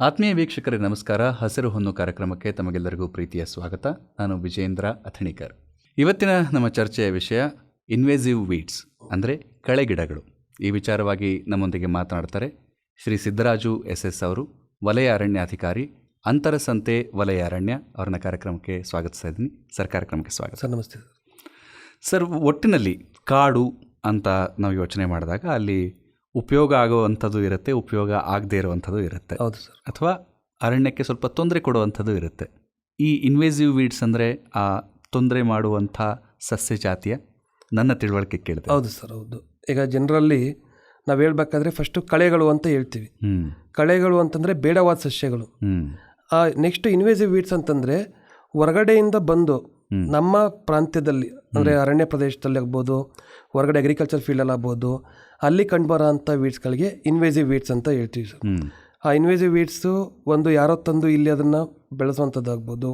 ಆತ್ಮೀಯ ವೀಕ್ಷಕರೇ ನಮಸ್ಕಾರ. ಹಸಿರು ಹೊನ್ನು ಕಾರ್ಯಕ್ರಮಕ್ಕೆ ತಮಗೆಲ್ಲರಿಗೂ ಪ್ರೀತಿಯ ಸ್ವಾಗತ. ನಾನು ವಿಜೇಂದ್ರ ಅಥಣಿಕರ್. ಇವತ್ತಿನ ನಮ್ಮ ಚರ್ಚೆಯ ವಿಷಯ ಇನ್ವೇಸಿವ್ ವೀಡ್ಸ್ ಅಂದರೆ ಕಳೆಗಿಡಗಳು. ಈ ವಿಚಾರವಾಗಿ ನಮ್ಮೊಂದಿಗೆ ಮಾತನಾಡ್ತಾರೆ ಶ್ರೀ ಸಿದ್ದರಾಜು ಎಸ್ ಎಸ್ ಅವರು ವಲಯ ಅರಣ್ಯಾಧಿಕಾರಿ ಅಂತರಸಂತೆ ವಲಯ ಅರಣ್ಯ ಅವ್ರನ್ನ ಕಾರ್ಯಕ್ರಮಕ್ಕೆ ಸ್ವಾಗತಿಸ್ತಾ ಇದ್ದೀನಿ. ಸರ್ ಕಾರ್ಯಕ್ರಮಕ್ಕೆ ಸ್ವಾಗತ. ಸರ್ ನಮಸ್ತೆ. ಸರ್ ಒಟ್ಟಿನಲ್ಲಿ ಕಾಡು ಅಂತ ನಾವು ಯೋಚನೆ ಮಾಡಿದಾಗ ಅಲ್ಲಿ ಉಪಯೋಗ ಆಗುವಂಥದ್ದು ಇರುತ್ತೆ ಉಪಯೋಗ ಆಗದೇ ಇರುವಂಥದ್ದು ಇರುತ್ತೆ. ಹೌದು ಸರ್. ಅಥವಾ ಅರಣ್ಯಕ್ಕೆ ಸ್ವಲ್ಪ ತೊಂದರೆ ಕೊಡುವಂಥದ್ದು ಇರುತ್ತೆ. ಈ ಇನ್ವೇಸಿವ್ ವೀಡ್ಸ್ ಅಂದರೆ ಆ ತೊಂದರೆ ಮಾಡುವಂಥ ಸಸ್ಯ ಜಾತಿಯ ನನ್ನ ತಿಳುವಳಿಕೆ ಕೇಳಿದೆ ಹೌದು ಸರ್ ಹೌದು. ಈಗ ಜನರಲ್ಲಿ ನಾವು ಹೇಳ್ಬೇಕಾದ್ರೆ ಫಸ್ಟು ಕಳೆಗಳು ಅಂತ ಹೇಳ್ತೀವಿ. ಕಳೆಗಳು ಅಂತಂದರೆ ಬೇಡವಾದ ಸಸ್ಯಗಳು. ನೆಕ್ಸ್ಟ್ ಇನ್ವೇಸಿವ್ ವೀಡ್ಸ್ ಅಂತಂದರೆ ಹೊರಗಡೆಯಿಂದ ಬಂದು. ನಮ್ಮ ಪ್ರಾಂತ್ಯದಲ್ಲಿ ಅಂದರೆ ಅರಣ್ಯ ಪ್ರದೇಶದಲ್ಲಿ ಆಗ್ಬೋದು ಹೊರಗಡೆ ಅಗ್ರಿಕಲ್ಚರ್ ಫೀಲ್ಡಲ್ಲಿ ಆಗ್ಬೋದು ಅಲ್ಲಿ ಕಂಡುಬರೋ ಅಂಥ ವೀಡ್ಸ್ಗಳಿಗೆ ಇನ್ವೇಸಿವ್ ವೀಡ್ಸ್ ಅಂತ ಹೇಳ್ತೀವಿ ಸರ್. ಆ ಇನ್ವೇಸಿವ್ ವೀಡ್ಸು ಒಂದು ಯಾರೋ ತಂದು ಇಲ್ಲಿ ಅದನ್ನು ಬೆಳೆಸುವಂಥದ್ದಾಗ್ಬೋದು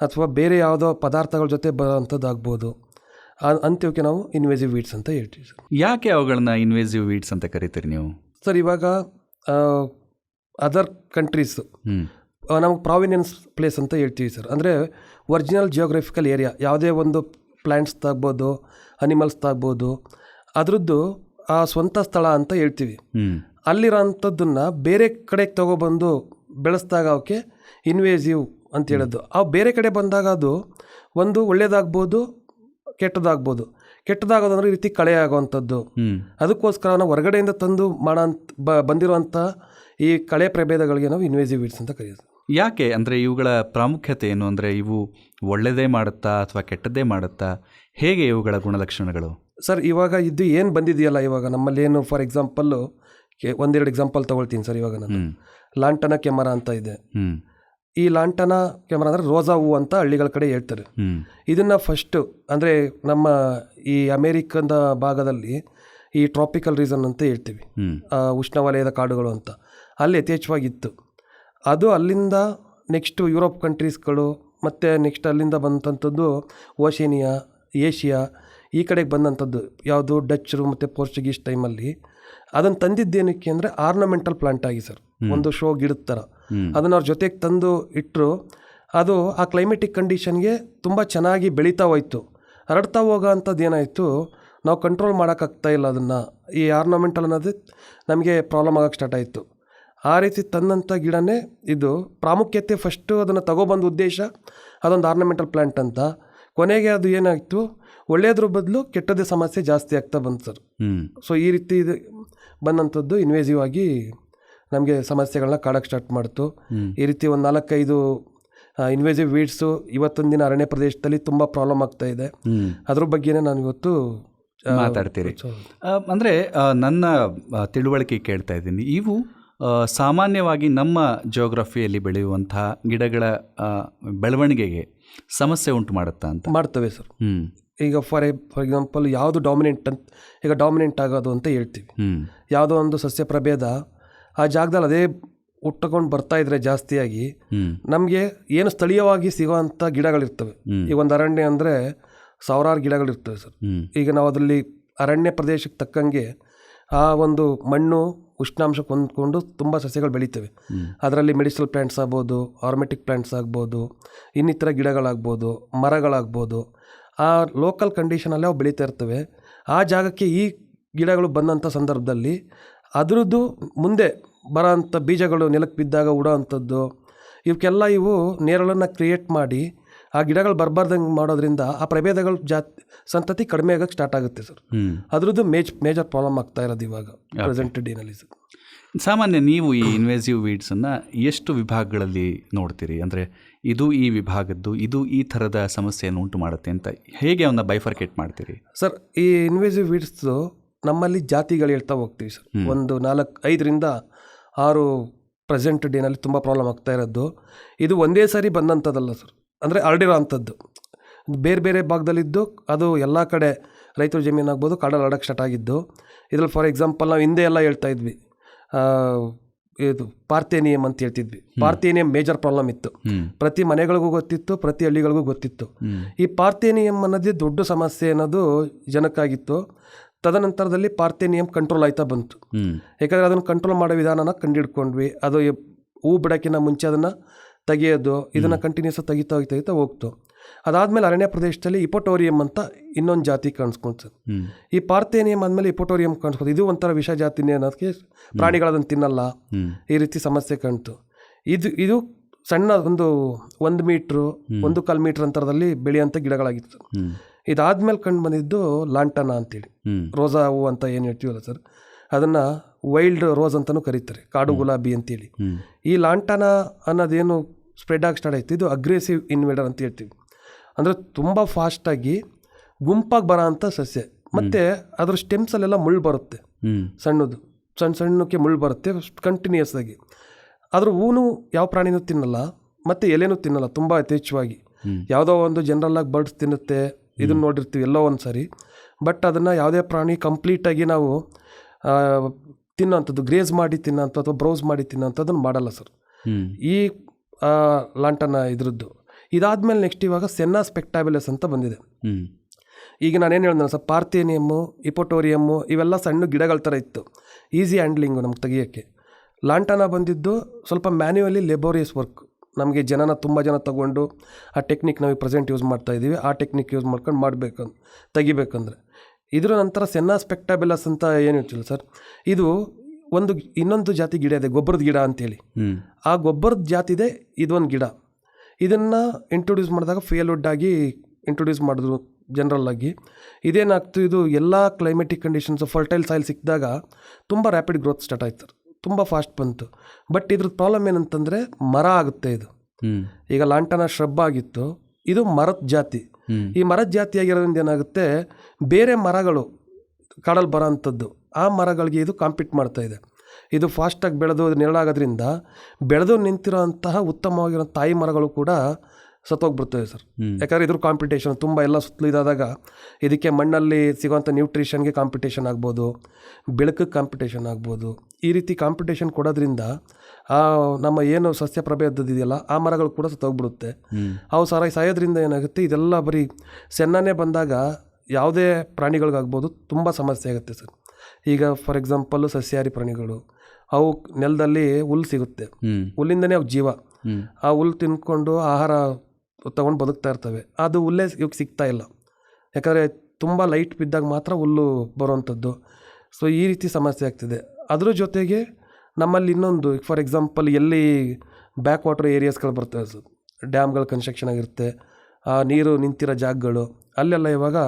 ಅಥವಾ ಬೇರೆ ಯಾವುದೋ ಪದಾರ್ಥಗಳ ಜೊತೆ ಬರೋವಂಥದ್ದಾಗ್ಬೋದು ಆಗ್ಬೋದು. ಅಂತ್ಯವಕ್ಕೆ ನಾವು ಇನ್ವೇಸಿವ್ ವೀಡ್ಸ್ ಅಂತ ಹೇಳ್ತೀವಿ ಸರ್. ಯಾಕೆ ಅವುಗಳನ್ನ ಇನ್ವೇಸಿವ್ ವೀಡ್ಸ್ ಅಂತ ಕರಿತೀರಿ ನೀವು? ಸರ್ ಇವಾಗ ಅದರ್ ಕಂಟ್ರೀಸು ನಮಗೆ ಪ್ರಾವಿನಿಯನ್ಸ್ ಪ್ಲೇಸ್ ಅಂತ ಹೇಳ್ತೀವಿ ಸರ್ ಅಂದರೆ ಒರಿಜಿನಲ್ ಜಿಯೋಗ್ರಫಿಕಲ್ ಏರಿಯಾ ಯಾವುದೇ ಒಂದು ಪ್ಲ್ಯಾಂಟ್ಸ್ ತಾಗ್ಬೋದು ಅನಿಮಲ್ಸ್ ತಾಗ್ಬೋದು ಅದರದ್ದು ಆ ಸ್ವಂತ ಸ್ಥಳ ಅಂತ ಹೇಳ್ತೀವಿ. ಅಲ್ಲಿರೋ ಅಲ್ಲಿರೋಂಥದ್ದನ್ನು ಬೇರೆ ಕಡೆಗೆ ತಗೊಬಂದು ಬೆಳೆಸ್ದಾಗ ಅವಕ್ಕೆ ಇನ್ವೇಸಿವ್ ಅಂತ ಹೇಳೋದು. ಆ ಬೇರೆ ಕಡೆ ಬಂದಾಗ ಅದು ಒಂದು ಒಳ್ಳೇದಾಗ್ಬೋದು ಕೆಟ್ಟದಾಗ್ಬೋದು. ಕೆಟ್ಟದಾಗೋದು ಅಂದರೆ ಈ ರೀತಿ ಕಳೆ ಆಗೋವಂಥದ್ದು. ಅದಕ್ಕೋಸ್ಕರ ನಾವು ಹೊರಗಡೆಯಿಂದ ತಂದು ಮಾಡೋ ಬ ಬಂದಿರುವಂಥ ಈ ಕಳೆ ಪ್ರಭೇದಗಳಿಗೆ ನಾವು ಇನ್ವೇಸಿವ್ ವೀಡ್ಸ್ ಅಂತ ಕರೆಯೋದು. ಯಾಕೆ? ಅಂದರೆ ಇವುಗಳ ಪ್ರಾಮುಖ್ಯತೆ ಏನು? ಅಂದರೆ ಇವು ಒಳ್ಳೆಯದೇ ಮಾಡುತ್ತಾ ಅಥವಾ ಕೆಟ್ಟದ್ದೇ ಮಾಡುತ್ತಾ? ಹೇಗೆ ಇವುಗಳ ಗುಣಲಕ್ಷಣಗಳು? ಸರ್ ಇವಾಗ ಇದು ಏನು ಬಂದಿದೆಯಲ್ಲ ಇವಾಗ? ನಮ್ಮಲ್ಲಿ ಏನು ಫಾರ್ ಎಕ್ಸಾಂಪಲ್ಲು ಒಂದೆರಡು ಎಕ್ಸಾಂಪಲ್ ತೊಗೊಳ್ತೀನಿ ಸರ್ ಇವಾಗ ನಾನು. ಲಾಂಟನ ಕ್ಯಾಮರಾ ಅಂತ ಇದೆ. ಈ ಲಾಂಟನ ಕ್ಯಾಮರಾ ಅಂದರೆ ರೋಸಾ ಹೂ ಅಂತ ಹಳ್ಳಿಗಳ ಕಡೆ ಹೇಳ್ತಾರೆ. ಇದನ್ನು ಫಸ್ಟು ಅಂದರೆ ನಮ್ಮ ಈ ಅಮೇರಿಕದ ಭಾಗದಲ್ಲಿ ಈ ಟ್ರಾಪಿಕಲ್ ರೀಸನ್ ಅಂತ ಹೇಳ್ತೀವಿ. ಉಷ್ಣವಲಯದ ಕಾಡುಗಳು ಅಂತ. ಅಲ್ಲಿ ಯಥೇಚ್ಛವಾಗಿತ್ತು ಅದು ಅಲ್ಲಿಂದ ನೆಕ್ಸ್ಟು ಯುರೋಪ್ ಕಂಟ್ರೀಸ್ಗಳು ಮತ್ತು ನೆಕ್ಸ್ಟ್ ಅಲ್ಲಿಂದ ಬಂದಂಥದ್ದು ಓಷೇನಿಯಾ ಏಷ್ಯಾ ಈ ಕಡೆಗೆ ಬಂದಂಥದ್ದು ಯಾವುದು ಡಚ್ಚರು ಮತ್ತು ಪೋರ್ಚುಗೀಸ್ ಟೈಮಲ್ಲಿ ಅದನ್ನು ತಂದಿದ್ದೇನಕ್ಕೆ ಅಂದರೆ ಆರ್ನಮೆಂಟಲ್ ಪ್ಲಾಂಟ್ ಆಗಿ ಸರ್ ಒಂದು ಶೋ ಗಿಡದ ಥರ. ಅದನ್ನು ಅವ್ರ ಜೊತೆಗೆ ತಂದು ಇಟ್ಟರು ಅದು ಆ ಕ್ಲೈಮೆಟಿಕ್ ಕಂಡೀಷನ್ಗೆ ತುಂಬ ಚೆನ್ನಾಗಿ ಬೆಳೀತಾ ಹೋಯ್ತು. ಹರಡ್ತಾ ಹೋಗೋ ಅಂಥದ್ದು ಏನಾಯಿತು ನಾವು ಕಂಟ್ರೋಲ್ ಮಾಡೋಕ್ಕಾಗ್ತಾ ಇಲ್ಲ ಅದನ್ನು. ಈ ಆರ್ನಮೆಂಟಲ್ ಅನ್ನೋದು ನಮಗೆ ಪ್ರಾಬ್ಲಮ್ ಆಗೋಕ್ಕೆ ಸ್ಟಾರ್ಟ್ ಆಯಿತು. ಆ ರೀತಿ ತಂದಂಥ ಗಿಡನೇ ಇದು ಪ್ರಾಮುಖ್ಯತೆ ಫಸ್ಟು ಅದನ್ನು ತಗೊಬಂದ ಉದ್ದೇಶ ಅದೊಂದು ಆರ್ನಮೆಂಟಲ್ ಪ್ಲ್ಯಾಂಟ್ ಅಂತ. ಕೊನೆಗೆ ಅದು ಏನಾಯಿತು ಒಳ್ಳೆಯದ್ರ ಬದಲು ಕೆಟ್ಟದೇ ಸಮಸ್ಯೆ ಜಾಸ್ತಿ ಆಗ್ತಾ ಬಂತು ಸರ್. ಸೊ ಈ ರೀತಿ ಇದು ಬಂದಂಥದ್ದು ಇನ್ವೇಸಿವ್ ಆಗಿ ನಮಗೆ ಸಮಸ್ಯೆಗಳನ್ನ ಕಾಡಕ್ಕೆ ಸ್ಟಾರ್ಟ್ ಮಾಡ್ತು. ಈ ರೀತಿ ಒಂದು ನಾಲ್ಕೈದು ಇನ್ವೇಸಿವ್ ವೀಡ್ಸು ಇವತ್ತೊಂದು ದಿನ ಅರಣ್ಯ ಪ್ರದೇಶದಲ್ಲಿ ತುಂಬ ಪ್ರಾಬ್ಲಮ್ ಆಗ್ತಾ ಇದೆ. ಅದ್ರ ಬಗ್ಗೆನೇ ನಾನು ಇವತ್ತು ಮಾತಾಡ್ತೀರಿ ಅಂದರೆ ನನ್ನ ತಿಳುವಳಿಕೆ ಕೇಳ್ತಾ ಇದ್ದೀನಿ. ಇವು ಸಾಮಾನ್ಯವಾಗಿ ನಮ್ಮ ಜೋಗ್ರಫಿಯಲ್ಲಿ ಬೆಳೆಯುವಂತಹ ಗಿಡಗಳ ಬೆಳವಣಿಗೆಗೆ ಸಮಸ್ಯೆ ಉಂಟು ಮಾಡುತ್ತಾ ಅಂತ? ಮಾಡ್ತವೆ ಸರ್ ಹ್ಞೂ ಈಗ ಫಾರ್ ಎ ಫಾರ್ ಎಕ್ಸಾಂಪಲ್ ಯಾವುದು ಡಾಮಿನೆಂಟ್ ಅಂತ ಈಗ ಡಾಮಿನೆಂಟ್ ಆಗೋದು ಅಂತ ಹೇಳ್ತೀವಿ. ಯಾವುದೋ ಒಂದು ಸಸ್ಯ ಪ್ರಭೇದ ಆ ಜಾಗದಲ್ಲಿ ಅದೇ ಹುಟ್ಟಕೊಂಡು ಬರ್ತಾ ಇದ್ರೆ ಜಾಸ್ತಿಯಾಗಿ ನಮಗೆ ಏನು ಸ್ಥಳೀಯವಾಗಿ ಸಿಗುವಂಥ ಗಿಡಗಳಿರ್ತವೆ. ಈಗ ಒಂದು ಅರಣ್ಯ ಅಂದರೆ ಸಾವಿರಾರು ಗಿಡಗಳಿರ್ತವೆ ಸರ್ ಈಗ ನಾವು ಅದರಲ್ಲಿ ಅರಣ್ಯ ಪ್ರದೇಶಕ್ಕೆ ತಕ್ಕಂಗೆ ಆ ಒಂದು ಮಣ್ಣು ಉಷ್ಣಾಂಶಕ್ಕೆ ಹೊಂದ್ಕೊಂಡು ತುಂಬ ಸಸ್ಯಗಳು ಬೆಳೀತವೆ. ಅದರಲ್ಲಿ ಮೆಡಿಸಲ್ ಪ್ಲ್ಯಾಂಟ್ಸ್ ಆಗ್ಬೋದು, ಆರ್ಮೆಟಿಕ್ ಪ್ಲ್ಯಾಂಟ್ಸ್ ಆಗ್ಬೋದು, ಇನ್ನಿತರ ಗಿಡಗಳಾಗ್ಬೋದು, ಮರಗಳಾಗ್ಬೋದು. ಆ ಲೋಕಲ್ ಕಂಡೀಷನಲ್ಲಿ ಅವು ಬೆಳೀತಾ ಇರ್ತವೆ. ಆ ಜಾಗಕ್ಕೆ ಈ ಗಿಡಗಳು ಬಂದಂಥ ಸಂದರ್ಭದಲ್ಲಿ ಅದರದ್ದು ಮುಂದೆ ಬರೋ ಅಂಥ ಬೀಜಗಳು ನೆಲಕ್ಕೆ ಬಿದ್ದಾಗ ಉಡೋ ಅಂಥದ್ದು, ಇವಕ್ಕೆಲ್ಲ ಇವು ನೇರಳನ್ನು ಕ್ರಿಯೇಟ್ ಮಾಡಿ ಆ ಗಿಡಗಳು ಬರಬಾರ್ದಂಗೆ ಮಾಡೋದ್ರಿಂದ ಆ ಪ್ರಭೇದಗಳು ಜಾತಿ ಸಂತತಿ ಕಡಿಮೆ ಆಗೋಕ್ಕೆ ಸ್ಟಾರ್ಟ್ ಆಗುತ್ತೆ ಸರ್. ಅದರದ್ದು ಮೇಜ್ ಮೇಜರ್ ಪ್ರಾಬ್ಲಮ್ ಆಗ್ತಾ ಇರೋದು ಇವಾಗ ಪ್ರೆಸೆಂಟ್ ಡೇನಲ್ಲಿ ಸರ್. ಸಾಮಾನ್ಯ ನೀವು ಈ ಇನ್ವೇಸಿವ್ ವೀಡ್ಸನ್ನು ಎಷ್ಟು ವಿಭಾಗಗಳಲ್ಲಿ ನೋಡ್ತೀರಿ? ಅಂದರೆ ಇದು ಈ ವಿಭಾಗದ್ದು ಇದು ಈ ಥರದ ಸಮಸ್ಯೆಯನ್ನು ಉಂಟು ಮಾಡುತ್ತೆ ಅಂತ ಹೇಗೆ ಅವನ್ನ ಬೈಫರ್ಕೇಟ್ ಮಾಡ್ತೀರಿ? ಸರ್ ಈ ಇನ್ವೇಸಿವ್ ವೀಡ್ಸು ನಮ್ಮಲ್ಲಿ ಜಾತಿಗಳು ಹೇಳ್ತಾ ಹೋಗ್ತೀವಿ ಸರ್. ಒಂದು ನಾಲ್ಕು ಐದರಿಂದ ಆರು ಪ್ರೆಸೆಂಟ್ ಡೇನಲ್ಲಿ ತುಂಬ ಪ್ರಾಬ್ಲಮ್ ಆಗ್ತಾ ಇರೋದು. ಇದು ಒಂದೇ ಸಾರಿ ಬಂದಂಥದ್ದಲ್ಲ ಸರ್. ಅಂದರೆ ಹರಡಿರೋ ಅಂಥದ್ದು ಬೇರೆ ಬೇರೆ ಭಾಗದಲ್ಲಿದ್ದು ಅದು ಎಲ್ಲ ಕಡೆ ರೈತರ ಜಮೀನು ಆಗ್ಬೋದು ಕಾಡಲ್ಲಿ ಹರಡಕ್ಕೆ ಸ್ಟಾರ್ಟ್ ಆಗಿದ್ದು. ಇದ್ರಲ್ಲಿ ಫಾರ್ ಎಕ್ಸಾಂಪಲ್ ನಾವು ಹಿಂದೆ ಎಲ್ಲ ಹೇಳ್ತಾ ಇದ್ವಿ. ಇದು ಪಾರ್ಥೇನಿಯಂ ಅಂತ ಹೇಳ್ತಿದ್ವಿ. ಪಾರ್ಥೇನಿಯಂ ಮೇಜರ್ ಪ್ರಾಬ್ಲಮ್ ಇತ್ತು. ಪ್ರತಿ ಮನೆಗಳಿಗೂ ಗೊತ್ತಿತ್ತು ಪ್ರತಿ ಹಳ್ಳಿಗಳಿಗೂ ಗೊತ್ತಿತ್ತು. ಈ ಪಾರ್ಥೇನಿಯಂ ಅನ್ನೋದೇ ದೊಡ್ಡ ಸಮಸ್ಯೆ ಅನ್ನೋದು ಜನಕ್ಕಾಗಿತ್ತು ತದನಂತರದಲ್ಲಿ ಪಾರ್ಥೇನಿಯಂ ಕಂಟ್ರೋಲ್ ಆಯ್ತಾ ಬಂತು. ಯಾಕಂದರೆ ಅದನ್ನು ಕಂಟ್ರೋಲ್ ಮಾಡೋ ವಿಧಾನನ ಕಂಡುಹಿಡ್ಕೊಂಡ್ವಿ ಅದು ಹೂ ಬಿಡೋಕ್ಕಿಂತ ಮುಂಚೆ ಅದನ್ನು ತೆಗೆಯೋದು ಇದನ್ನು ಕಂಟಿನ್ಯೂಸ್ ತೆಗಿತಾ ಹೋಗಿ ತೆಗಿತಾ ಹೋಗ್ತು ಅದಾದಮೇಲೆ ಅರಣ್ಯ ಪ್ರದೇಶದಲ್ಲಿ ಇಪೋಟೋರಿಯಂ ಅಂತ ಇನ್ನೊಂದು ಜಾತಿ ಕಾಣಿಸ್ಕೊಂತು ಹ್ಮ್. ಈ ಪಾರ್ಥೇನಿಯಂ ಆದಮೇಲೆ ಇಪೋಟೋರಿಯಂ ಕಾಣಿಸ್ಕೊಂಡು ಇದು ಒಂಥರ ವಿಷ ಜಾತಿನೇ ಅನ್ನೋದಕ್ಕೆ ಪ್ರಾಣಿಗಳದನ್ನು ತಿನ್ನಲ್ಲ. ಈ ರೀತಿ ಸಮಸ್ಯೆ ಕಾಣ್ತು. ಇದು ಇದು ಸಣ್ಣ ಒಂದು ಒಂದು ಮೀಟ್ರು ಒಂದು ಕಾಲು ಮೀಟ್ರ್ ಅಂತರದಲ್ಲಿ ಬೆಳೆಯುವಂಥ ಗಿಡಗಳಾಗಿತ್ತು. ಇದಾದ್ಮೇಲೆ ಕಂಡು ಬಂದಿದ್ದು ಲಾಂಟನ ಅಂತೇಳಿ. ರೋಸಾ ಹೂವು ಅಂತ ಏನು ಹೇಳ್ತೀವಲ್ಲ ಸರ್? ಅದನ್ನು ವೈಲ್ಡ್ ರೋಸ್ ಅಂತಲೂ ಕರೀತಾರೆ. ಕಾಡು ಗುಲಾಬಿ ಅಂತೇಳಿ. ಈ ಲಾಂಟನ ಅನ್ನೋದೇನು ಸ್ಪ್ರೆಡ್ ಆಗಿ ಸ್ಟಾರ್ಟ್ ಆಯ್ತು. ಇದು ಅಗ್ರೆಸಿವ್ ಇನ್ವೇಡರ್ ಅಂತ ಹೇಳ್ತೀವಿ. ಅಂದರೆ ತುಂಬ ಫಾಸ್ಟಾಗಿ ಗುಂಪಾಗಿ ಬರೋ ಅಂಥ ಸಸ್ಯ. ಮತ್ತು ಅದರ ಸ್ಟೆಮ್ಸಲ್ಲೆಲ್ಲ ಮುಳ್ಳು ಬರುತ್ತೆ. ಸಣ್ಣದು. ಸಣ್ಣ ಸಣ್ಣಕ್ಕೆ ಮುಳ್ಳು ಬರುತ್ತೆ ಕಂಟಿನ್ಯೂಸ್ ಆಗಿ. ಅದ್ರ ಹೂನು ಯಾವ ಪ್ರಾಣಿನೂ ತಿನ್ನಲ್ಲ ಮತ್ತು ಎಲೆನೂ ತಿನ್ನಲ್ಲ ತುಂಬ ಯಥೇಚ್ಛವಾಗಿ. ಯಾವುದೋ ಒಂದು ಜನರಲ್ಲಾಗಿ ಬರ್ಡ್ಸ್ ತಿನ್ನುತ್ತೆ ಇದನ್ನು ನೋಡಿರ್ತೀವಿ ಎಲ್ಲೋ ಒಂದು ಸಾರಿ ಬಟ್ ಅದನ್ನು ಯಾವುದೇ ಪ್ರಾಣಿ ಕಂಪ್ಲೀಟಾಗಿ ನಾವು ತಿನ್ನೋಂಥದ್ದು ಗ್ರೇಸ್ ಮಾಡಿ ತಿನ್ನೋಂಥ ಅಥವಾ ಬ್ರೌಸ್ ಮಾಡಿ ತಿನ್ನೋಂಥದ್ದನ್ನು ಮಾಡಲ್ಲ ಸರ್. ಈ ಲಾಂಟನ ಇದ್ರದ್ದು. ಇದಾದ್ಮೇಲೆ ನೆಕ್ಸ್ಟ್ ಇವಾಗ ಸೆನ್ನಾ ಸ್ಪೆಕ್ಟಾಬಿಲಸ್ ಅಂತ ಬಂದಿದೆ. ಈಗ ಈಗ ನಾನೇನು ಹೇಳಿದೆ ಸರ್ ಪಾರ್ಥೇನಿಯಮ್ಮು ಇಪೋಟೋರಿಯಮ್ಮು ಇವೆಲ್ಲ ಸಣ್ಣ ಗಿಡಗಳ ಥರ ಇತ್ತು. ಈಸಿ ಹ್ಯಾಂಡ್ಲಿಂಗು ನಮ್ಗೆ ತೆಗಿಯೋಕ್ಕೆ. ಲಾಂಟನ ಬಂದಿದ್ದು ಸ್ವಲ್ಪ ಮ್ಯಾನ್ಯುವಲಿ ಲೆಬೋರಿಯಸ್ ವರ್ಕ್ ನಮಗೆ ಜನನ ತುಂಬ ಜನ ತಗೊಂಡು ಆ ಟೆಕ್ನಿಕ್ ನಾವು ಪ್ರೆಸೆಂಟ್ ಯೂಸ್ ಮಾಡ್ತಾ ಇದ್ದೀವಿ ಆ ಟೆಕ್ನಿಕ್ ಯೂಸ್ ಮಾಡ್ಕೊಂಡು ಮಾಡಬೇಕು ತೆಗಿಬೇಕಂದ್ರೆ. ಇದರ ನಂತರ ಸೆನ್ನಾ ಸ್ಪೆಕ್ಟಾಬಿಲಸ್ ಅಂತ ಏನು ಹೇಳ್ತಿಲ್ಲ ಸರ್? ಇದು ಒಂದು ಇನ್ನೊಂದು ಜಾತಿ ಗಿಡ ಇದೆ ಗೊಬ್ಬರದ ಗಿಡ ಅಂತೇಳಿ. ಆ ಗೊಬ್ಬರದ ಜಾತಿದೆ ಇದೊಂದು ಗಿಡ. ಇದನ್ನು ಇಂಟ್ರೊಡ್ಯೂಸ್ ಮಾಡಿದಾಗ ಫೇಲ್ವುಡ್ ಆಗಿ ಇಂಟ್ರೊಡ್ಯೂಸ್ ಮಾಡಿದ್ರು ಜನರಲ್ ಆಗಿ. ಇದೇನಾಗ್ತು ಇದು ಎಲ್ಲ ಕ್ಲೈಮೆಟಿಕ್ ಕಂಡೀಷನ್ಸ್ ಫರ್ಟೈಲ್ ಸಾಯಿಲ್ ಸಿಕ್ಕಿದಾಗ ತುಂಬ ರ್ಯಾಪಿಡ್ ಗ್ರೋತ್ ಸ್ಟಾರ್ಟ್ ಆಯ್ತು. ತುಂಬ ಫಾಸ್ಟ್ ಬಂತು. ಬಟ್ ಇದ್ರ ಪ್ರಾಬ್ಲಮ್ ಏನಂತಂದರೆ ಮರ ಆಗುತ್ತೆ ಇದು. ಈಗ ಲಾಂಟನ ಶ್ರಬ್ ಆಗಿತ್ತು ಇದು ಮರದ ಜಾತಿ. ಈ ಮರದ ಜಾತಿ ಆಗಿರೋದ್ರಿಂದ ಏನಾಗುತ್ತೆ ಬೇರೆ ಮರಗಳು ಕಾಡಲ್ಲಿ ಬರೋ ಅಂಥದ್ದು ಆ ಮರಗಳಿಗೆ ಇದು ಕಾಂಪೀಟ್ ಮಾಡ್ತಾ ಇದೆ. ಇದು ಫಾಸ್ಟಾಗಿ ಬೆಳೆದು ನೆರಳಾಗೋದ್ರಿಂದ ಬೆಳೆದು ನಿಂತಿರೋ ಅಂತಹ ಉತ್ತಮವಾಗಿರೋ ತಾಯಿ ಮರಗಳು ಕೂಡ ಸತ್ತೋಗ್ಬಿಡ್ತವೆ ಸರ್. ಯಾಕಂದರೆ ಇದ್ರ ಕಾಂಪಿಟೇಷನ್ ತುಂಬ ಎಲ್ಲ ಸುತ್ತಲೂ ಇದಾದಾಗ ಇದಕ್ಕೆ ಮಣ್ಣಲ್ಲಿ ಸಿಗುವಂಥ ನ್ಯೂಟ್ರಿಷನ್ಗೆ ಕಾಂಪಿಟೇಷನ್ ಆಗ್ಬೋದು ಬೆಳಕಿಗೆ ಕಾಂಪಿಟೇಷನ್ ಆಗ್ಬೋದು. ಈ ರೀತಿ ಕಾಂಪಿಟೇಷನ್ ಕೊಡೋದ್ರಿಂದ ಆ ನಮ್ಮ ಏನು ಸಸ್ಯ ಪ್ರಭೇದದಿದೆಯಲ್ಲ ಆ ಮರಗಳು ಕೂಡ ಸತ್ತೋಗ್ಬಿಡುತ್ತೆ. ಅವು ಸರ ಸಾಯೋದ್ರಿಂದ ಏನಾಗುತ್ತೆ ಇದೆಲ್ಲ ಬರೀ ಸೆನ್ನನೇ ಬಂದಾಗ ಯಾವುದೇ ಪ್ರಾಣಿಗಳಿಗಾಗ್ಬೋದು ತುಂಬ ಸಮಸ್ಯೆ ಆಗುತ್ತೆ ಸರ್. ಈಗ ಫಾರ್ ಎಕ್ಸಾಂಪಲ್ಲು ಸಸ್ಯಾಹಾರಿ ಪ್ರಾಣಿಗಳು ಅವು ನೆಲದಲ್ಲಿ ಹುಲ್ಲು ಸಿಗುತ್ತೆ. ಹುಲ್ಲಿಂದನೇ ಅವು ಜೀವ. ಆ ಹುಲ್ಲು ತಿನ್ಕೊಂಡು ಆಹಾರ ತಗೊಂಡು ಬದುಕ್ತಾ ಇರ್ತವೆ. ಅದು ಹುಲ್ಲೇ ಇವಾಗ ಸಿಗ್ತಾ ಇಲ್ಲ. ಯಾಕಂದರೆ ತುಂಬ ಲೈಟ್ ಬಿದ್ದಾಗ ಮಾತ್ರ ಹುಲ್ಲು ಬರುವಂಥದ್ದು. ಸೊ ಈ ರೀತಿ ಸಮಸ್ಯೆ ಆಗ್ತಿದೆ. ಅದ್ರ ಜೊತೆಗೆ ನಮ್ಮಲ್ಲಿ ಇನ್ನೊಂದು ಫಾರ್ ಎಕ್ಸಾಂಪಲ್ ಎಲ್ಲಿ ಬ್ಯಾಕ್ ವಾಟರ್ ಏರಿಯಾಸ್ಗಳು ಬರ್ತವೆ ಸರ್. ಡ್ಯಾಮ್ಗಳು ಕನ್ಸ್ಟ್ರಕ್ಷನ್ ಆಗಿರುತ್ತೆ. ಆ ನೀರು ನಿಂತಿರೋ ಜಾಗಗಳು. ಅಲ್ಲೆಲ್ಲ ಇವಾಗ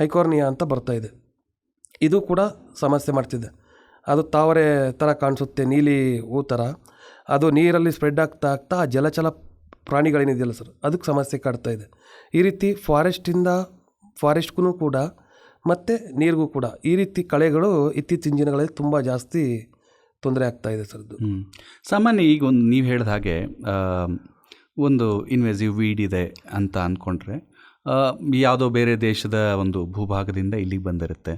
ಹೈಕೋರ್ನಿಯಾ ಅಂತ ಬರ್ತಾ ಇದೆ. ಇದು ಕೂಡ ಸಮಸ್ಯೆ ಮಾಡ್ತಿದೆ. ಅದು ತಾವರೆ ಥರ ಕಾಣಿಸುತ್ತೆ, ನೀಲಿ ಹೂ ಥರ ಅದು ನೀರಲ್ಲಿ ಸ್ಪ್ರೆಡ್ ಆಗ್ತಾ ಆಗ್ತಾ ಜಲಚಲ ಪ್ರಾಣಿಗಳೇನಿದೆಯಲ್ಲ ಸರ್, ಅದಕ್ಕೆ ಸಮಸ್ಯೆ ಕಾಡ್ತಾ ಇದೆ. ಈ ರೀತಿ ಫಾರೆಸ್ಟಿಂದ ಫಾರೆಸ್ಟ್ಗೂ ಕೂಡ ಮತ್ತು ನೀರಿಗೂ ಕೂಡ ಈ ರೀತಿ ಕಳೆಗಳು ಇತ್ತೀಚಿನ ದಿನಗಳಲ್ಲಿ ತುಂಬ ಜಾಸ್ತಿ ತೊಂದರೆ ಆಗ್ತಾ ಇದೆ ಸರ್ ಸಾಮಾನ್ಯ ಈಗ ಒಂದು ನೀವು ಹೇಳಿದ ಹಾಗೆ ಒಂದು ಇನ್ವೆಸಿವ್ ವೀಡ್ ಇದೆ ಅಂತ ಅಂದ್ಕೊಂಡ್ರೆ ಯಾವುದೋ ಬೇರೆ ದೇಶದ ಒಂದು ಭೂಭಾಗದಿಂದ ಇಲ್ಲಿಗೆ ಬಂದಿರುತ್ತೆ.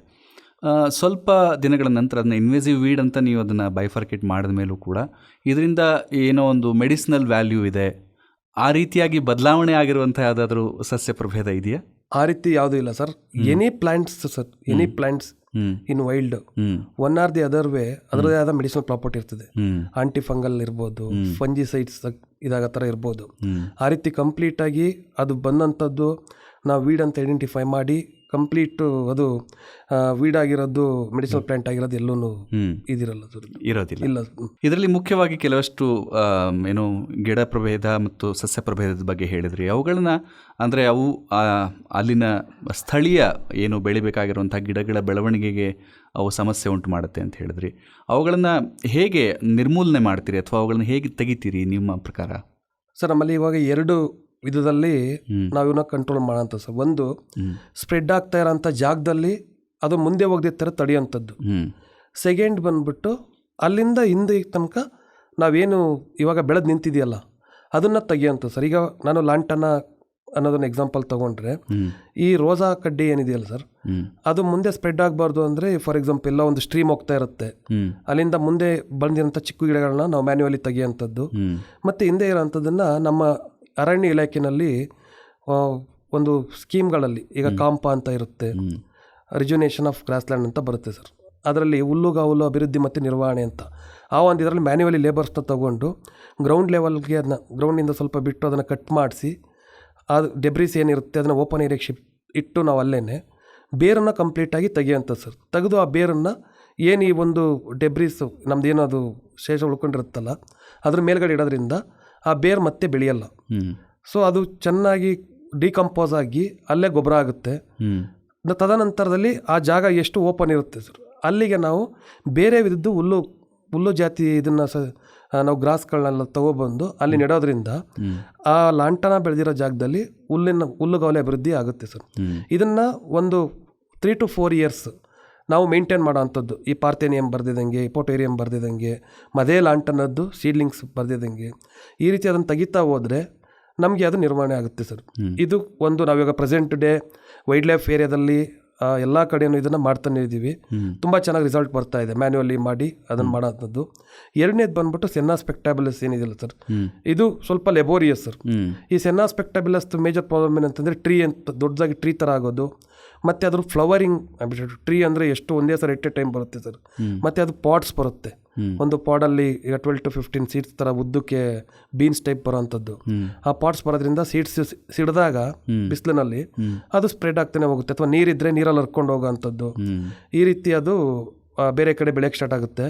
ಸ್ವಲ್ಪ ದಿನಗಳ ನಂತರ ಅದನ್ನ ಇನ್ವೆಸಿವ್ ವೀಡ್ ಅಂತ ನೀವು ಅದನ್ನು ಬೈಫರ್ಕೇಟ್ ಮಾಡಿದ ಮೇಲೂ ಕೂಡ ಇದರಿಂದ ಏನೋ ಒಂದು ಮೆಡಿಸಿನಲ್ ವ್ಯಾಲ್ಯೂ ಇದೆ. ಆ ರೀತಿಯಾಗಿ ಬದಲಾವಣೆ ಆಗಿರುವಂಥ ಯಾವುದಾದ್ರೂ ಸಸ್ಯ ಪ್ರಭೇದ ಇದೆಯಾ? ಆ ರೀತಿ ಯಾವುದೂ ಇಲ್ಲ sir. Any plants sir. Any plants in wild. One or the other way ಅದರದೇ ಆದ ಮೆಡಿಸಿನಲ್ ಪ್ರಾಪರ್ಟಿ ಇರ್ತದೆ. ಆಂಟಿ ಫಂಗಲ್ ಇರ್ಬೋದು ಫಂಜಿಸೈಡ್ಸ್ ಇದಾಗ ಥರ ಇರ್ಬೋದು. ಆ ರೀತಿ ಕಂಪ್ಲೀಟಾಗಿ ಅದು ಬಂದಂಥದ್ದು ನಾವು ವೀಡ್ ಅಂತ ಐಡೆಂಟಿಫೈ ಮಾಡಿ ಕಂಪ್ಲೀಟು ಅದು ವೀಡಾಗಿರೋದು ಮೆಡಿಸಿನಲ್ ಪ್ಲಾಂಟ್ ಆಗಿರೋದು ಎಲ್ಲೂ ಇದಿರಲ್ಲ ಸರ್. ಇರೋದಿಲ್ಲ. ಇಲ್ಲ ಇದರಲ್ಲಿ ಮುಖ್ಯವಾಗಿ ಕೆಲವಷ್ಟು ಏನು ಗಿಡ ಪ್ರಭೇದ ಮತ್ತು ಸಸ್ಯ ಪ್ರಭೇದದ ಬಗ್ಗೆ ಹೇಳಿದ್ರಿ. ಅವುಗಳನ್ನ ಅಂದರೆ ಅವು ಅಲ್ಲಿನ ಸ್ಥಳೀಯ ಏನು ಬೆಳಿಬೇಕಾಗಿರುವಂಥ ಗಿಡಗಳ ಬೆಳವಣಿಗೆಗೆ ಅವು ಸಮಸ್ಯೆ ಉಂಟು ಮಾಡುತ್ತೆ ಅಂತ ಹೇಳಿದ್ರಿ. ಅವುಗಳನ್ನು ಹೇಗೆ ನಿರ್ಮೂಲನೆ ಮಾಡ್ತೀರಿ ಅಥವಾ ಅವುಗಳನ್ನ ಹೇಗೆ ತೆಗಿತೀರಿ ನಿಮ್ಮ ಪ್ರಕಾರ? ಸರ್ ನಮ್ಮಲ್ಲಿ ಇವಾಗ ಎರಡು ವಿಧದಲ್ಲಿ ನಾವು ಇವನ್ನ ಕಂಟ್ರೋಲ್ ಮಾಡೋಂಥ ಸರ್. ಒಂದು ಸ್ಪ್ರೆಡ್ ಆಗ್ತಾ ಇರೋಂಥ ಜಾಗದಲ್ಲಿ ಅದು ಮುಂದೆ ಹೋಗದೆ ಥರ ತಡೆಯೋಂಥದ್ದು ಸೆಕೆಂಡ್ ಬಂದ್ಬಿಟ್ಟು ಅಲ್ಲಿಂದ ಹಿಂದೆ ತನಕ ನಾವೇನು ಇವಾಗ ಬೆಳೆದು ನಿಂತಿದೆಯಲ್ಲ ಅದನ್ನು ತೆಗಿಯೋಂಥ ಸರ್. ಈಗ ನಾನು ಲಾಂಟನ ಅನ್ನೋದನ್ನ ಎಕ್ಸಾಂಪಲ್ ತಗೊಂಡ್ರೆ ಈ ರೋಸಾ ಕಡ್ಡಿ ಏನಿದೆಯಲ್ಲ ಸರ್ ಅದು ಮುಂದೆ ಸ್ಪ್ರೆಡ್ ಆಗಬಾರ್ದು ಅಂದರೆ ಫಾರ್ ಎಕ್ಸಾಂಪಲ್ ಎಲ್ಲ ಒಂದು ಸ್ಟ್ರೀಮ್ ಹೋಗ್ತಾ ಇರುತ್ತೆ. ಅಲ್ಲಿಂದ ಮುಂದೆ ಬಂದಿರೋಂಥ ಚಿಕ್ಕ ಗಿಡಗಳನ್ನ ನಾವು ಮ್ಯಾನ್ಯುವಲಿ ತೆಗಿಯೋಂಥದ್ದು ಮತ್ತು ಹಿಂದೆ ಇರೋಂಥದ್ದನ್ನು ನಮ್ಮ ಅರಣ್ಯ ಇಲಾಖೆಯಲ್ಲಿ ಒಂದು ಸ್ಕೀಮ್ಗಳಲ್ಲಿ ಈಗ ಕಾಂಪ ಅಂತ ಇರುತ್ತೆ ರಿಜುನೇಷನ್ ಆಫ್ ಗ್ರಾಸ್ಲ್ಯಾಂಡ್ ಅಂತ ಬರುತ್ತೆ ಸರ್. ಅದರಲ್ಲಿ ಹುಲ್ಲುಗಾವಲು ಅಭಿವೃದ್ಧಿ ಮತ್ತು ನಿರ್ವಹಣೆ ಅಂತ. ಆ ಒಂದು ಇದರಲ್ಲಿ ಮ್ಯಾನ್ಯುವಲಿ ಲೇಬರ್ಸ್ನ ತೊಗೊಂಡು ಗ್ರೌಂಡ್ ಲೆವೆಲ್ಗೆ ಅದನ್ನ ಗ್ರೌಂಡಿಂದ ಸ್ವಲ್ಪ ಬಿಟ್ಟು ಅದನ್ನು ಕಟ್ ಮಾಡಿಸಿ ಅದು ಡೆಬ್ರಿಸ್ ಏನಿರುತ್ತೆ ಅದನ್ನು ಓಪನ್ ಏರಿಯಾಗೆ ಶಿಫ್ಟ್ ಇಟ್ಟು ನಾವು ಅಲ್ಲೇ ಬೇರನ್ನು ಕಂಪ್ಲೀಟಾಗಿ ತೆಗೆಯುವಂಥ ಸರ್. ತೆಗೆದು ಆ ಬೇರನ್ನು ಏನು ಈ ಒಂದು ಡೆಬ್ರಿಸ್ ನಮ್ದು ಏನೋ ಅದು ಶೇಷ ಉಳ್ಕೊಂಡಿರುತ್ತಲ್ಲ ಅದ್ರ ಮೇಲ್ಗಡೆ ಇಡೋದ್ರಿಂದ ಆ ಬೇರ್ ಮತ್ತೆ ಬೆಳೆಯಲ್ಲ. ಸೊ ಅದು ಚೆನ್ನಾಗಿ ಡಿಕಂಪೋಸ್ ಆಗಿ ಅಲ್ಲೇ ಗೊಬ್ಬರ ಆಗುತ್ತೆ. ತದನಂತರದಲ್ಲಿ ಆ ಜಾಗ ಎಷ್ಟು ಓಪನ್ ಇರುತ್ತೆ ಸರ್? ಅಲ್ಲಿಗೆ ನಾವು ಬೇರೆ ವಿಧದ್ದು ಹುಲ್ಲು ಹುಲ್ಲು ಜಾತಿ ಇದನ್ನು ಸ ನಾವು ಗ್ರಾಸ್ಗಳನ್ನೆಲ್ಲ ತಗೊಬಂದು ಅಲ್ಲಿ ನೆಡೋದ್ರಿಂದ ಆ ಲಾಂಟನ ಬೆಳೆದಿರೋ ಜಾಗದಲ್ಲಿ ಹುಲ್ಲಿನ ಹುಲ್ಲುಗಾವಲೆ ಅಭಿವೃದ್ಧಿ ಆಗುತ್ತೆ ಸರ್. ಇದನ್ನು ಒಂದು ತ್ರೀ ಟು ಫೋರ್ ಇಯರ್ಸ್ ನಾವು ಮೇಂಟೈನ್ ಮಾಡೋ ಅಂಥದ್ದು ಈ ಪಾರ್ಥೇನಿಯಂ ಬರೆದಿದ್ದಂಗೆ ಇಪೋಟೇರಿಯಂ ಬರೆದಿದ್ದಂಗೆ ಮದೇ ಲಾಂಟನದ್ದು ಸೀಡ್ಲಿಂಗ್ಸ್ ಬರೆದಿದ್ದಂಗೆ ಈ ರೀತಿ ಅದನ್ನು ತೆಗಿತಾ ಹೋದರೆ ನಮಗೆ ಅದು ನಿರ್ವಹಣೆ ಆಗುತ್ತೆ ಸರ್. ಇದು ಒಂದು ನಾವಿವಾಗ ಪ್ರೆಸೆಂಟ್ ಡೇ ವೈಲ್ಡ್ ಲೈಫ್ ಏರಿಯಾದಲ್ಲಿ ಎಲ್ಲ ಕಡೆಯೂ ಇದನ್ನು ಮಾಡ್ತಾನೆ ಇದ್ದೀವಿ. ತುಂಬ ಚೆನ್ನಾಗಿ ರಿಸಲ್ಟ್ ಬರ್ತಾ ಇದೆ. ಮ್ಯಾನ್ಯುವಲಿ ಮಾಡಿ ಅದನ್ನು ಮಾಡೋಂಥದ್ದು ಎರಡನೇದು ಬಂದ್ಬಿಟ್ಟು ಸೆನ್ನಾ ಸ್ಪೆಕ್ಟಾಬಿಲಸ್ ಏನಿದೆಯಲ್ಲ ಸರ್? ಇದು ಸ್ವಲ್ಪ ಲೆಬೋರಿಯಸ್ ಸರ್. ಈ ಸೆನ್ನಾ ಸ್ಪೆಕ್ಟಾಬಿಲಸ್ ಮೇಜರ್ ಪ್ರಾಬ್ಲಮ್ ಏನಂತಂದರೆ ಟ್ರೀ ಅಂತ ದೊಡ್ಡದಾಗಿ ಟ್ರೀ ಥರ ಆಗೋದು. ಮತ್ತು ಅದ್ರ ಫ್ಲವರಿಂಗ್ ಟ್ರೀ ಅಂದರೆ ಎಷ್ಟು ಒಂದೇ ಸರ್ ಎಟ್ ಎ ಟೈಮ್ ಬರುತ್ತೆ ಸರ್. ಮತ್ತೆ ಅದು ಪಾಟ್ಸ್ ಬರುತ್ತೆ. ಒಂದು ಪಾಡಲ್ಲಿ ಈಗ ಟ್ವೆಲ್ ಟು ಫಿಫ್ಟೀನ್ ಸೀಡ್ಸ್ ಥರ ಉದ್ದಕ್ಕೆ ಬೀನ್ಸ್ ಟೈಪ್ ಬರೋವಂಥದ್ದು ಆ ಪಾಟ್ಸ್ ಬರೋದ್ರಿಂದ ಸೀಡ್ಸ್ ಸಿಡಿದಾಗ. ಬಿಸಿಲಿನಲ್ಲಿ ಅದು ಸ್ಪ್ರೆಡ್ ಆಗ್ತಾನೆ ಹೋಗುತ್ತೆ. ಅಥವಾ ನೀರಿದ್ರೆ ನೀರಲ್ಲಿ ಹರ್ಕೊಂಡು ಹೋಗೋವಂಥದ್ದು ಈ ರೀತಿ ಅದು ಬೇರೆ ಕಡೆ ಬೆಳೆಯಕ್ಕೆ ಸ್ಟಾರ್ಟ್ ಆಗುತ್ತೆ.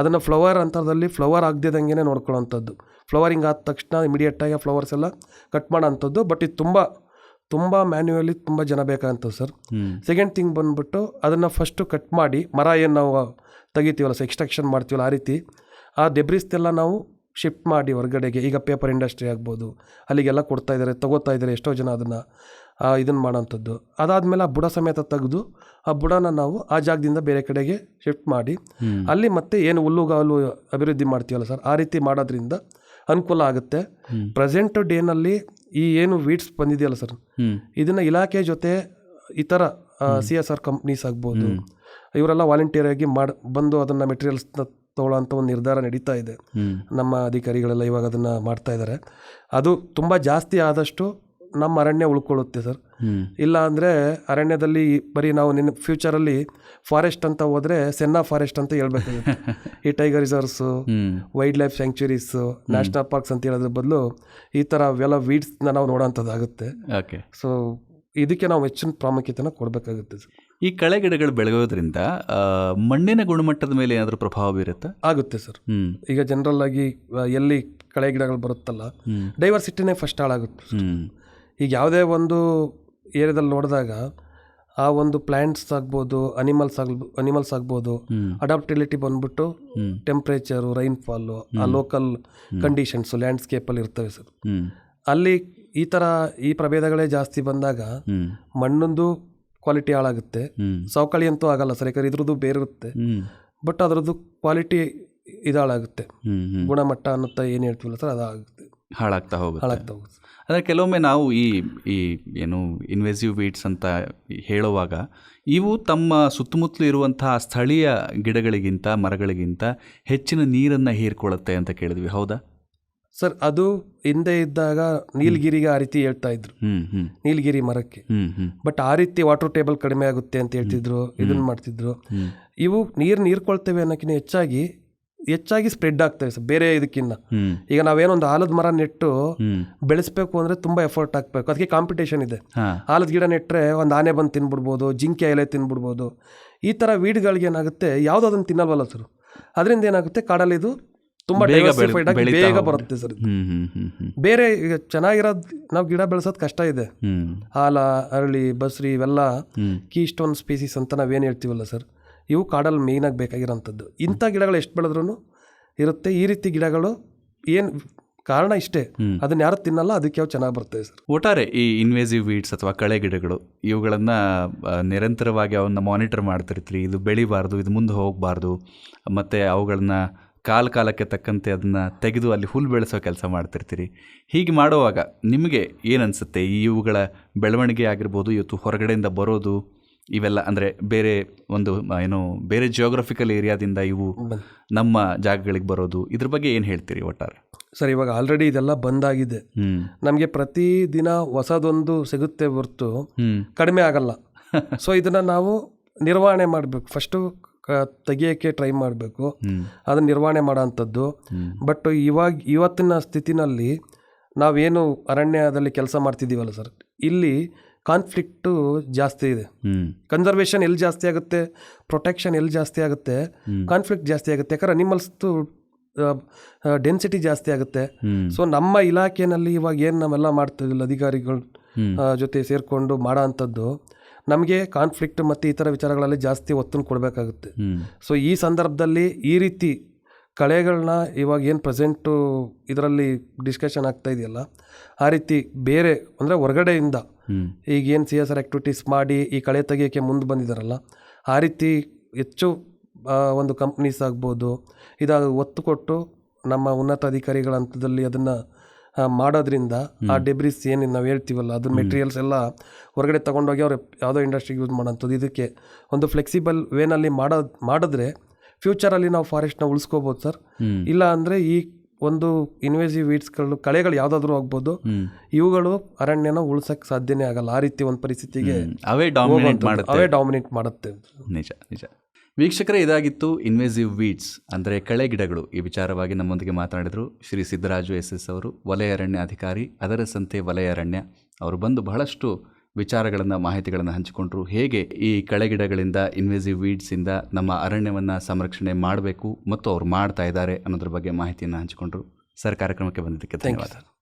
ಅದನ್ನು ಫ್ಲವರ್ ಅಂತರದಲ್ಲಿ ಫ್ಲವರ್ ಆಗದಿದ್ದಂಗೆ ನೋಡ್ಕೊಳ್ಳೋವಂಥದ್ದು ಫ್ಲವರಿಂಗ್ ಆದ ತಕ್ಷಣ ಇಮಿಡಿಯೇಟಾಗಿ ಆ ಫ್ಲವರ್ಸ್ ಎಲ್ಲ ಕಟ್ ಮಾಡೋಂಥದ್ದು ಬಟ್ ಇದು ತುಂಬ ತುಂಬ ಮ್ಯಾನ್ಯುವಲಿ ತುಂಬ ಜನ ಬೇಕಂತ ಸರ್. ಸೆಕೆಂಡ್ ಥಿಂಗ್ ಬಂದ್ಬಿಟ್ಟು ಅದನ್ನು ಫಸ್ಟು ಕಟ್ ಮಾಡಿ ಮರ ಏನು ನಾವು ತೆಗಿತೀವಲ್ಲ ಸರ್ ಎಕ್ಸ್ಟ್ರಾಕ್ಷನ್ ಮಾಡ್ತೀವಲ್ಲ ಆ ರೀತಿ ಆ ಡೆಬ್ರಿಸ್ದೆಲ್ಲ ನಾವು ಶಿಫ್ಟ್ ಮಾಡಿ ಹೊರಗಡೆಗೆ ಈಗ ಪೇಪರ್ ಇಂಡಸ್ಟ್ರಿ ಆಗ್ಬೋದು ಅಲ್ಲಿಗೆಲ್ಲ ಕೊಡ್ತಾ ಇದ್ದಾರೆ ತಗೋತಾ ಇದ್ದಾರೆ ಎಷ್ಟೋ ಜನ ಅದನ್ನು ಇದನ್ನು ಮಾಡೋಂಥದ್ದು. ಅದಾದಮೇಲೆ ಆ ಬುಡ ಸಮೇತ ತೆಗೆದು ಆ ಬುಡನ ನಾವು ಆ ಜಾಗದಿಂದ ಬೇರೆ ಕಡೆಗೆ ಶಿಫ್ಟ್ ಮಾಡಿ ಅಲ್ಲಿ ಮತ್ತೆ ಏನು ಹುಲ್ಲುಗಾವಲು ಅಭಿವೃದ್ಧಿ ಮಾಡ್ತೀವಲ್ಲ ಸರ್ ಆ ರೀತಿ ಮಾಡೋದ್ರಿಂದ ಅನುಕೂಲ ಆಗುತ್ತೆ. ಪ್ರೆಸೆಂಟ್ ಡೇನಲ್ಲಿ ಈ ಏನು ವೀಡ್ಸ್ ಬಂದಿದೆಯಲ್ಲ ಸರ್? ಇದನ್ನ ಇಲಾಖೆ ಜೊತೆ ಇತರ ಸಿ ಎಸ್ ಆರ್ ಕಂಪ್ನೀಸ್ ಆಗ್ಬೋದು. ಇವರೆಲ್ಲ ವಾಲಂಟಿಯರ್ ಆಗಿ ಮಾಡಿ ಬಂದು ಅದನ್ನು ಮೆಟೀರಿಯಲ್ಸ್ನ ಅಂತ ಒಂದು ನಿರ್ಧಾರ ನಡೀತಾ ಇದೆ. ನಮ್ಮ ಅಧಿಕಾರಿಗಳೆಲ್ಲ ಇವಾಗ ಅದನ್ನು ಮಾಡ್ತಾ ಇದ್ದಾರೆ ಅದು ತುಂಬ ಜಾಸ್ತಿ ಆದಷ್ಟು ನಮ್ಮ ಅರಣ್ಯ ಉಳ್ಕೊಳ್ಳುತ್ತೆ ಸರ್. ಇಲ್ಲ ಅಂದರೆ ಅರಣ್ಯದಲ್ಲಿ ಬರೀ ನಾವು ನಿನ್ನ ಫ್ಯೂಚರಲ್ಲಿ ಫಾರೆಸ್ಟ್ ಅಂತ ಹೋದರೆ ಸೆನ್ನಾ ಫಾರೆಸ್ಟ್ ಅಂತ ಹೇಳ್ಬೇಕು ಈ tiger reserves wildlife sanctuaries national parks ಅಂತ ಹೇಳೋದ್ರ ಬದಲು ಈ ಥರ ಅವೆಲ್ಲ ವೀಡ್ಸ್ನ ನಾವು ನೋಡೋಂಥದ್ದಾಗುತ್ತೆ. ಓಕೆ ಸೊ ಇದಕ್ಕೆ ನಾವು ಹೆಚ್ಚಿನ ಪ್ರಾಮುಖ್ಯತೆನ ಕೊಡಬೇಕಾಗುತ್ತೆ ಸರ್. ಈ ಕಳೆ ಗಿಡಗಳು ಬೆಳೆಯೋದ್ರಿಂದ ಮಣ್ಣಿನ ಗುಣಮಟ್ಟದ ಮೇಲೆ ಏನಾದರೂ ಪ್ರಭಾವ ಬೀರುತ್ತೆ? ಆಗುತ್ತೆ ಸರ್. ಈಗ ಜನರಲ್ ಆಗಿ ಎಲ್ಲಿ ಕಳೆ ಗಿಡಗಳು ಬರುತ್ತಲ್ಲ ಡೈವರ್ಸಿಟಿನೇ ಫಸ್ಟ್ ಹಾಳಾಗುತ್ತೆ ಈಗ ಯಾವುದೇ ಒಂದು ಏರಿಯಾದಲ್ಲಿ ನೋಡಿದಾಗ ಆ ಒಂದು ಪ್ಲ್ಯಾಂಟ್ಸ್ ಆಗ್ಬೋದು ಅನಿಮಲ್ಸ್ ಆಗ್ ಅನಿಮಲ್ಸ್ ಆಗ್ಬೋದು ಅಡಾಪ್ಟಿಲಿಟಿ ಬಂದ್ಬಿಟ್ಟು ಟೆಂಪ್ರೇಚರು ರೈನ್ಫಾಲು ಆ ಲೋಕಲ್ ಕಂಡೀಷನ್ಸು ಲ್ಯಾಂಡ್ಸ್ಕೇಪಲ್ಲಿ ಇರ್ತವೆ ಸರ್. ಅಲ್ಲಿ ಈ ಥರ ಈ ಪ್ರಭೇದಗಳೇ ಜಾಸ್ತಿ ಬಂದಾಗ ಮಣ್ಣೊಂದು ಕ್ವಾಲಿಟಿ ಹಾಳಾಗುತ್ತೆ. ಸವಕಳಿ ಅಂತೂ ಆಗಲ್ಲ ಸರ್ ಯಾಕಂದ್ರೆ ಇದ್ರದ್ದು ಬೇರೆ ಇರುತ್ತೆ ಬಟ್ ಅದರದ್ದು ಕ್ವಾಲಿಟಿ ಇದಾಳಾಗುತ್ತೆ. ಗುಣಮಟ್ಟ ಅನ್ನುತ್ತಾ ಏನು ಹೇಳ್ತೀವಲ್ಲ ಸರ್ ಅದಾಗುತ್ತೆ. ಹಾಳಾಗ್ತಾ ಹೋಗುತ್ತೆ. ಹಾಳಾಗ್ತಾ ಹೋಗುತ್ತೆ. ಅಂದರೆ ಕೆಲವೊಮ್ಮೆ ನಾವು ಈ ಈ ಏನು ಇನ್ವೆಸಿವ್ ವೀಡ್ಸ್ ಅಂತ ಹೇಳುವಾಗ ಇವು ತಮ್ಮ ಸುತ್ತಮುತ್ತಲು ಇರುವಂತಹ ಸ್ಥಳೀಯ ಗಿಡಗಳಿಗಿಂತ ಮರಗಳಿಗಿಂತ ಹೆಚ್ಚಿನ ನೀರನ್ನು ಹೀರ್ಕೊಳ್ಳುತ್ತೆ ಅಂತ ಕೇಳಿದ್ವಿ. ಹೌದಾ? ಸರ್ ಅದು ಹಿಂದೆ ಇದ್ದಾಗ ನೀಲಗಿರಿಗೆ ಆ ರೀತಿ ಹೇಳ್ತಾ ಇದ್ರು. ನೀಲಗಿರಿ ಮರಕ್ಕೆ. ಬಟ್ ಆ ರೀತಿ ವಾಟರ್ ಟೇಬಲ್ ಕಡಿಮೆ ಆಗುತ್ತೆ ಅಂತ ಹೇಳ್ತಿದ್ರು ಇದನ್ನ ಮಾಡ್ತಿದ್ರು. ಇವು ನೀರು ನೀರ್ಕೊಳ್ತೇವೆ ಅನ್ನೋಕ್ಕಿಂತ ಹೆಚ್ಚಾಗಿ ಹೆಚ್ಚಾಗಿ ಸ್ಪ್ರೆಡ್ ಆಗ್ತವೆ ಸರ್ ಬೇರೆ ಇದಕ್ಕಿಂತ ಈಗ ನಾವೇನೊಂದು ಆಲದ ಮರ ನೆಟ್ಟು ಬೆಳೆಸ್ಬೇಕು ಅಂದ್ರೆ ತುಂಬಾ ಎಫರ್ಟ್ ಹಾಕ್ಬೇಕು. ಅದಕ್ಕೆ ಕಾಂಪಿಟೇಷನ್ ಇದೆ. ಆಲದ ಗಿಡ ನೆಟ್ಟರೆ ಒಂದು ಆನೆ ಬಂದು ತಿನ್ಬಿಡ್ಬೋದು ಜಿಂಕೆ ಎಲೆ ತಿನ್ಬಿಡ್ಬೋದು. ಈ ಥರ ವೀಡ್ಗಳಿಗೆ ಏನಾಗುತ್ತೆ ಯಾವುದೋ ಅದನ್ನು ತಿನ್ನಲ್ವಲ್ಲ ಸರ್ ಅದರಿಂದ ಏನಾಗುತ್ತೆ ಕಾಡಲ್ಲಿ ಇದು ತುಂಬ ಬೇಗ ಬೆಳೆ- ಡೈವರ್ಸಿಫೈಡ್ ಆಗಿ ಬೇಗ ಬರುತ್ತೆ ಸರ್ ಬೇರೆ ಈಗ ಚೆನ್ನಾಗಿರೋದು ನಾವು ಗಿಡ ಬೆಳೆಸೋದು ಕಷ್ಟ ಇದೆ. ಆಲ ಅರಳಿ ಬಸ್ರಿ ಇವೆಲ್ಲ ಕೀಸ್ಟೋನ್ ಕೀ ಸ್ಟೋನ್ ಸ್ಪೀಸೀಸ್ ಅಂತ ನಾವೇನು ಹೇಳ್ತೀವಲ್ಲ ಸರ್ ಇವು ಕಾಡಲ್ಲಿ ಮೇಯ್ನಾಗಿ ಬೇಕಾಗಿರೋಂಥದ್ದು. ಇಂಥ ಗಿಡಗಳು ಎಷ್ಟು ಬೆಳೆದ್ರೂ ಇರುತ್ತೆ. ಈ ರೀತಿ ಗಿಡಗಳು ಏನು ಕಾರಣ ಇಷ್ಟೇ. ಅದನ್ನ ಯಾರು ತಿನ್ನಲ್ಲ ಅದಕ್ಕೆ ಯಾವ ಚೆನ್ನಾಗಿ ಬರ್ತದೆ ಸರ್. ಒಟ್ಟಾರೆ ಈ ಇನ್ವೇಸಿವ್ ವೀಡ್ಸ್ ಅಥವಾ ಕಳೆ ಗಿಡಗಳು ಇವುಗಳನ್ನು ನಿರಂತರವಾಗಿ ಅವನ್ನ ಮಾನಿಟರ್ ಮಾಡ್ತಿರ್ತೀರಿ. ಇದು ಬೆಳಿಬಾರ್ದು ಇದು ಮುಂದೆ ಹೋಗಬಾರ್ದು. ಮತ್ತು ಅವುಗಳನ್ನ ಕಾಲ ಕಾಲಕ್ಕೆ ತಕ್ಕಂತೆ ಅದನ್ನು ತೆಗೆದು ಅಲ್ಲಿ ಹುಲ್ಲು ಬೆಳೆಸೋ ಕೆಲಸ ಮಾಡ್ತಿರ್ತೀರಿ. ಹೀಗೆ ಮಾಡುವಾಗ ನಿಮಗೆ ಏನನ್ಸುತ್ತೆ ಈ ಇವುಗಳ ಬೆಳವಣಿಗೆ ಆಗಿರ್ಬೋದು ಇವತ್ತು ಹೊರಗಡೆಯಿಂದ ಬರೋದು ಇವೆಲ್ಲ ಅಂದರೆ ಬೇರೆ ಒಂದು ಏನು ಬೇರೆ ಜಿಯೋಗ್ರಫಿಕಲ್ ಏರಿಯಾದಿಂದ ಇವು ನಮ್ಮ ಜಾಗಗಳಿಗೆ ಬರೋದು. ಇದ್ರ ಬಗ್ಗೆ ಏನು ಹೇಳ್ತೀರಿ ಒಟ್ಟಾರೆ? ಸರ್ ಇವಾಗ ಆಲ್ರೆಡಿ ಇದೆಲ್ಲ ಬಂದಾಗಿದೆ. ನಮಗೆ ಪ್ರತಿ ದಿನ ಹೊಸದೊಂದು ಸಿಗುತ್ತೆ ಹೊರತು ಕಡಿಮೆ ಆಗಲ್ಲ. ಸೊ ಇದನ್ನು ನಾವು ನಿರ್ವಹಣೆ ಮಾಡಬೇಕು. ಫಸ್ಟು ತೆಗಿಯೋಕ್ಕೆ ಟ್ರೈ ಮಾಡಬೇಕು. ಅದನ್ನು ಅದನ್ನ ನಿರ್ವಹಣೆ ಮಾಡೋ ಅಂಥದ್ದು ಬಟ್ ಇವಾಗ ಇವತ್ತಿನ ಸ್ಥಿತಿನಲ್ಲಿ ನಾವೇನು ಅರಣ್ಯದಲ್ಲಿ ಕೆಲಸ ಮಾಡ್ತಿದ್ದೀವಲ್ಲ ಸರ್ ಇಲ್ಲಿ ಕಾನ್ಫ್ಲಿಕ್ಟು ಜಾಸ್ತಿ ಇದೆ. ಕನ್ಸರ್ವೇಶನ್ ಕನ್ಸರ್ವೇಷನ್ ಎಲ್ಲಿ ಜಾಸ್ತಿ ಆಗುತ್ತೆ ಪ್ರೊಟೆಕ್ಷನ್ ಎಲ್ಲಿ ಜಾಸ್ತಿ ಆಗುತ್ತೆ ಕಾನ್ಫ್ಲಿಕ್ಟ್ ಜಾಸ್ತಿ ಆಗುತ್ತೆ. ಯಾಕಂದ್ರೆ ಅನಿಮಲ್ಸ್ದು ಡೆನ್ಸಿಟಿ ಜಾಸ್ತಿ ಆಗುತ್ತೆ. ಸೊ ನಮ್ಮ ಇಲಾಖೆಯಲ್ಲಿ ಇವಾಗ ಏನು ನಾವೆಲ್ಲ ಮಾಡ್ತಿದ್ದಿಲ್ಲ ಅಧಿಕಾರಿಗಳು ಜೊತೆ ಸೇರಿಕೊಂಡು ಮಾಡೋ ಅಂಥದ್ದು ನಮಗೆ ಕಾನ್ಫ್ಲಿಕ್ಟ್ ಮತ್ತು ಇತರ ಥರ ವಿಚಾರಗಳಲ್ಲಿ ಜಾಸ್ತಿ ಒತ್ತನ್ನು ಕೊಡಬೇಕಾಗುತ್ತೆ. ಸೊ ಈ ಸಂದರ್ಭದಲ್ಲಿ ಈ ರೀತಿ ಕಳೆಗಳನ್ನ ಇವಾಗ ಏನು ಪ್ರೆಸೆಂಟು ಇದರಲ್ಲಿ ಡಿಸ್ಕಷನ್ ಆಗ್ತಾ ಇದೆಯಲ್ಲ ಆ ರೀತಿ ಬೇರೆ ಅಂದರೆ ಹೊರಗಡೆಯಿಂದ ಹ್ಮ್ ಈಗ ಏನು ಸಿ ಎಸ್ ಆರ್ ಆ್ಯಕ್ಟಿವಿಟೀಸ್ ಮಾಡಿ ಈ ಕಳೆ ತೆಗಿಯೋಕ್ಕೆ ಮುಂದೆ ಬಂದಿದ್ದಾರಲ್ಲ ಆ ರೀತಿ ಹೆಚ್ಚು ಒಂದು ಕಂಪ್ನೀಸ್ ಆಗ್ಬೋದು. ಇದಾಗ ಒತ್ತು ಕೊಟ್ಟು ನಮ್ಮ ಉನ್ನತ ಅಧಿಕಾರಿಗಳ ಹಂತದಲ್ಲಿ ಅದನ್ನು ಮಾಡೋದ್ರಿಂದ ಆ ಡೆಬ್ರಿಸ್ ಏನು ನಾವು ಹೇಳ್ತೀವಲ್ಲ ಅದು ಮೆಟೀರಿಯಲ್ಸ್ ಎಲ್ಲ ಹೊರಗಡೆ ತೊಗೊಂಡೋಗಿ ಅವ್ರು ಯಾವುದೋ ಇಂಡಸ್ಟ್ರಿಗೆ ಯೂಸ್ ಮಾಡೋಂಥದ್ದು. ಇದಕ್ಕೆ ಒಂದು ಫ್ಲೆಕ್ಸಿಬಲ್ ವೇನಲ್ಲಿ ಮಾಡೋದು ಮಾಡಿದ್ರೆ ಫ್ಯೂಚರಲ್ಲಿ ನಾವು ಫಾರೆಸ್ಟ್ನ ಉಳಿಸ್ಕೋಬೋದು ಸರ್. ಇಲ್ಲ ಅಂದರೆ ಈ ಒಂದು ಇನ್ವೇಸಿವ್ ವೀಡ್ಸ್ಗಳು ಕಳೆಗಳು ಯಾವುದಾದ್ರೂ ಆಗ್ಬೋದು ಇವುಗಳು ಅರಣ್ಯನ ಉಳ್ಸಕ್ಕೆ ಸಾಧ್ಯನೇ ಆಗಲ್ಲ. ಆ ರೀತಿ ಒಂದು ಪರಿಸ್ಥಿತಿಗೆ ಅವೇ ಡಾಮಿನೇಟ್. ಮಾಡುತ್ತೆ. ಅವೇ ಡಾಮಿನೇಟ್ ಮಾಡುತ್ತೆ. ನಿಜ ನಿಜ. ವೀಕ್ಷಕರೇ ಇದಾಗಿತ್ತು ಇನ್ವೇಸಿವ್ ವೀಡ್ಸ್ ಅಂದರೆ ಕಳೆ ಗಿಡಗಳು. ಈ ವಿಚಾರವಾಗಿ ನಮ್ಮೊಂದಿಗೆ ಮಾತನಾಡಿದರು ಶ್ರೀ ಸಿದ್ದರಾಜು ಎಸ್ ಎಸ್ ಅವರು ವಲಯ ಅರಣ್ಯ ಅಧಿಕಾರಿ ಅದರ ಸಂತೆ ವಲಯ ಅರಣ್ಯ. ಅವರು ಬಂದು ಬಹಳಷ್ಟು ವಿಚಾರಗಳನ್ನು ಮಾಹಿತಿಗಳನ್ನು ಹಂಚಿಕೊಂಡ್ರು. ಹೇಗೆ ಈ ಕಳೆಗಿಡಗಳಿಂದ ಇನ್ವೇಸಿವ್ ವೀಡ್ಸಿಂದ ನಮ್ಮ ಅರಣ್ಯವನ್ನು ಸಂರಕ್ಷಣೆ ಮಾಡಬೇಕು ಮತ್ತು ಅವ್ರು ಮಾಡ್ತಾ ಇದ್ದಾರೆ ಅನ್ನೋದ್ರ ಬಗ್ಗೆ ಮಾಹಿತಿಯನ್ನು ಹಂಚಿಕೊಂಡ್ರು. ಸರ್ ಕಾರ್ಯಕ್ರಮಕ್ಕೆ ಬಂದಿದ್ದಕ್ಕೆ ಧನ್ಯವಾದ.